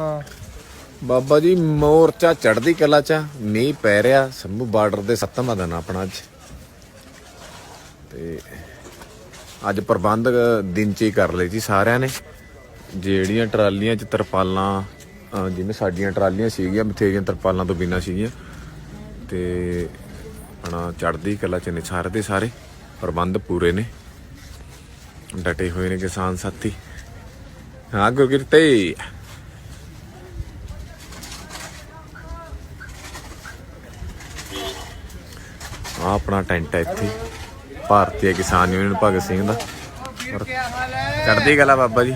ਹਾਂ। ਬਾਬਾ ਜੀ ਮੋਰਚਾ ਚੜਦੀ ਕਲਾ ਚ ਆ। ਮੀਂਹ ਪੈ ਰਿਹਾ, ਸੰਭੂ ਬਾਰਡਰ ਦੇ ਸੱਤਵਾਂ ਦਿਨ ਆਪਣਾ ਅੱਜ। ਤੇ ਅੱਜ ਪ੍ਰਬੰਧ ਦਿਨ ਚ ਹੀ ਕਰ ਲਏ ਜੀ ਸਾਰਿਆਂ ਨੇ। ਜਿਹੜੀਆਂ ਟਰਾਲੀਆਂ ਚ ਤਰਪਾਲਾਂ ਜਿਵੇਂ ਸਾਡੀਆਂ ਟਰਾਲੀਆਂ ਸੀਗੀਆਂ, ਬਥੇਰੀਆਂ ਤਰਪਾਲਾਂ ਤੋਂ ਬਿਨਾਂ ਸੀਗੀਆਂ। ਤੇ ਆਪਣਾ ਚੜ੍ਹਦੀ ਕਲਾ ਚ ਨੇ ਸਾਰੇ ਦੇ ਸਾਰੇ ਪ੍ਰਬੰਧ ਪੂਰੇ ਨੇ। ਡਟੇ ਹੋਏ ਨੇ ਕਿਸਾਨ ਸਾਥੀ। ਹਾਂ ਗੁਰਕਿਰਤੇ ਆ ਆਪਣਾ ਟੈਂਟ ਹੈ ਇੱਥੇ। ਭਾਰਤੀ ਕਿਸਾਨ ਯੂਨੀਅਨ ਭਗਤ ਸਿੰਘ ਦਾ। ਔਰ ਚੜ੍ਹਦੀ ਕਲਾ ਬਾਬਾ ਜੀ।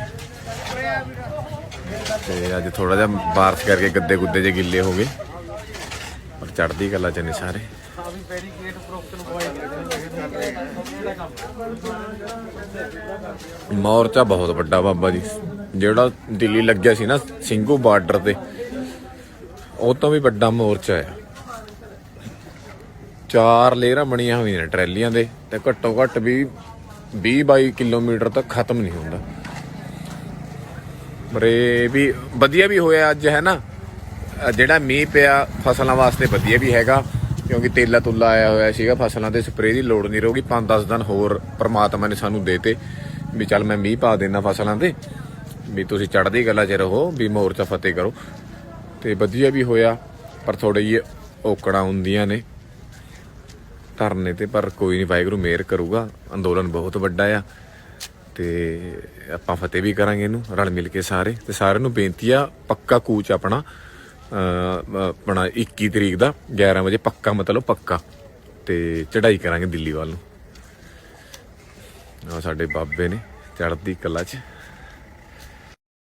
ਤੇ ਅੱਜ ਥੋੜਾ ਜਿਹਾ ਬਾਰਿਸ਼ ਕਰਕੇ ਗੱਦੇ ਗੁੱਦੇ ਜੇ ਗਿੱਲੇ ਹੋ ਗਏ। ਪਰ ਚੜ੍ਹਦੀ ਕਲਾ ਚ ਨੇ ਸਾਰੇ। ਮੋਰਚਾ ਬਹੁਤ ਵੱਡਾ ਬਾਬਾ ਜੀ। ਜਿਹੜਾ ਦਿੱਲੀ ਲੱਗਿਆ ਸੀ ਨਾ ਸਿੰਘੂ ਬਾਰਡਰ ਤੇ, ਉਹ ਤੋਂ ਵੀ ਵੱਡਾ ਮੋਰਚਾ ਹੈ ਚਾਰ ਲੇਅਰਾਂ ਬਣੀਆਂ ਹੋਈਆਂ ਨੇ ਟਰੈਲੀਆਂ ਦੇ ਤੇ ਘੱਟੋ ਘੱਟ ਵੀ 20 22 ਕਿਲੋਮੀਟਰ ਤੱਕ ਖਤਮ ਨਹੀਂ ਹੁੰਦਾ। ਪਰ ਇਹ ਵੀ ਵਧੀਆ ਵੀ ਹੋਇਆ ਅੱਜ, ਹੈ ਨਾ? ਜਿਹੜਾ ਮੀਂਹ ਪਿਆ ਫਸਲਾਂ ਵਾਸਤੇ ਵਧੀਆ ਵੀ ਹੈਗਾ, ਕਿਉਂਕਿ ਤੇਲਾ ਤੁਲਾ ਆਇਆ ਹੋਇਆ ਸੀਗਾ, ਫਸਲਾਂ ਤੇ ਸਪਰੇਅ ਦੀ ਲੋੜ ਨਹੀਂ ਰਹੂਗੀ। 5-10 ਦਿਨ ਹੋਰ ਪ੍ਰਮਾਤਮਾ ਨੇ ਸਾਨੂੰ ਦੇਤੇ ਵੀ ਚੱਲ ਮੈਂ ਮੀਂਹ ਪਾ ਦੇਣਾ ਫਸਲਾਂ ਤੇ, ਵੀ ਤੁਸੀਂ ਚੜ੍ਹਦੀ ਗੱਲਾਂ 'ਚ ਰਹੋ, ਵੀ ਮੋਰਚਾ ਫਤਿਹ ਕਰੋ। ਤੇ ਵਧੀਆ ਵੀ ਹੋਇਆ, ਪਰ ਥੋੜੇ ਜਿਹੇ ਔਕੜਾਂ ਹੁੰਦੀਆਂ ਨੇ। ਧਰਨੇ ਤੇ, ਪਰ ਕੋਈ ਨਹੀਂ, ਵਾਹਿਗੁਰੂ ਮਿਹਰ ਕਰੂਗਾ। ਅੰਦੋਲਨ ਬਹੁਤ ਵੱਡਾ ਆ ਤੇ ਆਪਾਂ ਫਤਿਹ ਵੀ ਕਰਾਂਗੇ ਇਹਨੂੰ, ਰਲ ਮਿਲ ਕੇ ਸਾਰੇ। ਤੇ ਸਾਰਿਆਂ ਨੂੰ ਬੇਨਤੀ ਆ, ਪੱਕਾ ਕੂਚ ਆਪਣਾ ਆਪਣਾ 21 ਤਰੀਕ ਦਾ 11 ਵਜੇ ਪੱਕਾ, ਮਤਲਬ ਪੱਕਾ। ਤੇ ਚੜ੍ਹਾਈ ਕਰਾਂਗੇ ਦਿੱਲੀ ਵੱਲ ਨੂੰ। ਆ ਸਾਡੇ ਬਾਬੇ ਨੇ ਚੜ੍ਹਦੀ ਕਲਾ 'ਚ।